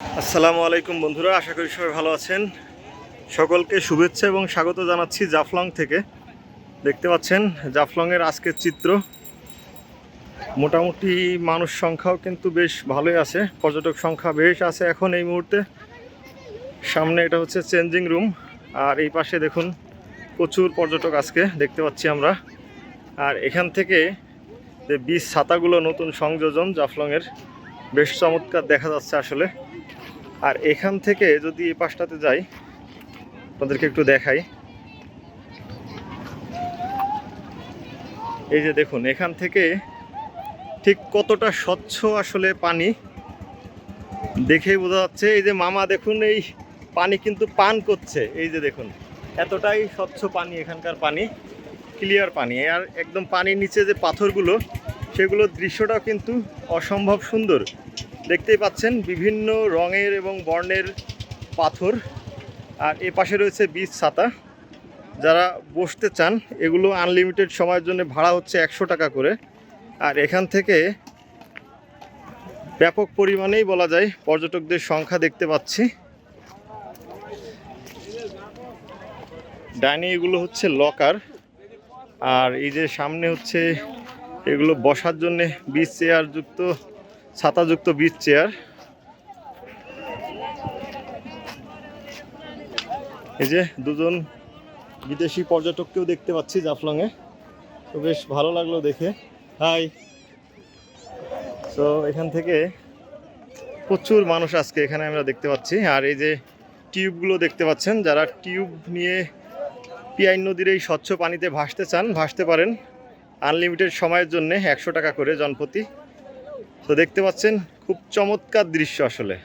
আসসালামু আলাইকুম বন্ধুরা, আশা করি সবাই ভালো আছেন। সকলকে শুভেচ্ছা এবং স্বাগত জানাচ্ছি জাফলং থেকে। দেখতে পাচ্ছেন, জাফলংয়ের আজকের চিত্র। মোটামুটি মানুষ সংখ্যাও কিন্তু বেশ ভালোই আছে, পর্যটক সংখ্যা বেশ আছে এখন এই মুহূর্তে। সামনে এটা হচ্ছে চেঞ্জিং রুম, আর এই পাশে দেখুন, প্রচুর পর্যটক আজকে দেখতে পাচ্ছি আমরা। আর এখান থেকে যে বীজ ছাতাগুলো নতুন সংযোজন জাফলংয়ের বেশ চমৎকার দেখা যাচ্ছে আসলে। আর এখান থেকে যদি এই পাশটাতে যাই, আপনাদেরকে একটু দেখাই। এই যে দেখুন, এখান থেকে ঠিক কতটা স্বচ্ছ আসলে পানি দেখেই বোঝা যাচ্ছে। এই যে মামা, দেখুন, এই পানি কিন্তু পান করছে। এই যে দেখুন, এতটাই স্বচ্ছ পানি, এখানকার পানি, ক্লিয়ার পানি। আর একদম পানির নিচে যে পাথরগুলো সেগুলোর দৃশ্যটাও কিন্তু অসম্ভব সুন্দর। দেখতেই পাচ্ছেন বিভিন্ন রঙের এবং বর্ণের পাথর। আর এ পাশে রয়েছে বীজ ছাতা। যারা বসতে চান, এগুলো আনলিমিটেড সময়ের জন্য ভাড়া হচ্ছে একশো টাকা করে। আর এখান থেকে ব্যাপক পরিমাণেই বলা যায় পর্যটকদের সংখ্যা দেখতে পাচ্ছি। ডাইনিং এগুলো হচ্ছে লকার। আর এই যে সামনে হচ্ছে এগুলো বসার জন্যে বীজ চেয়ার যুক্ত, ছাতাযুক্ত বীজ চেয়ার। এই যে দুজন বিদেশি পর্যটককেও দেখতে পাচ্ছি জাফলংয়ে। তো বেশ ভালো লাগল দেখে। হাই। তো এখান থেকে প্রচুর মানুষ আজকে এখানে আমরা দেখতে পাচ্ছি। আর এই যে টিউবগুলো দেখতে পাচ্ছেন, যারা টিউব নিয়ে পিয়াই নদীর এই স্বচ্ছ পানিতে ভাসতে চান, ভাসতে পারেন। আনলিমিটেড সময়ের জন্য একশো টাকা করে জনপ্রতি তো দেখতে পাচ্ছেন খুব চমৎকার দৃশ্য আসলে।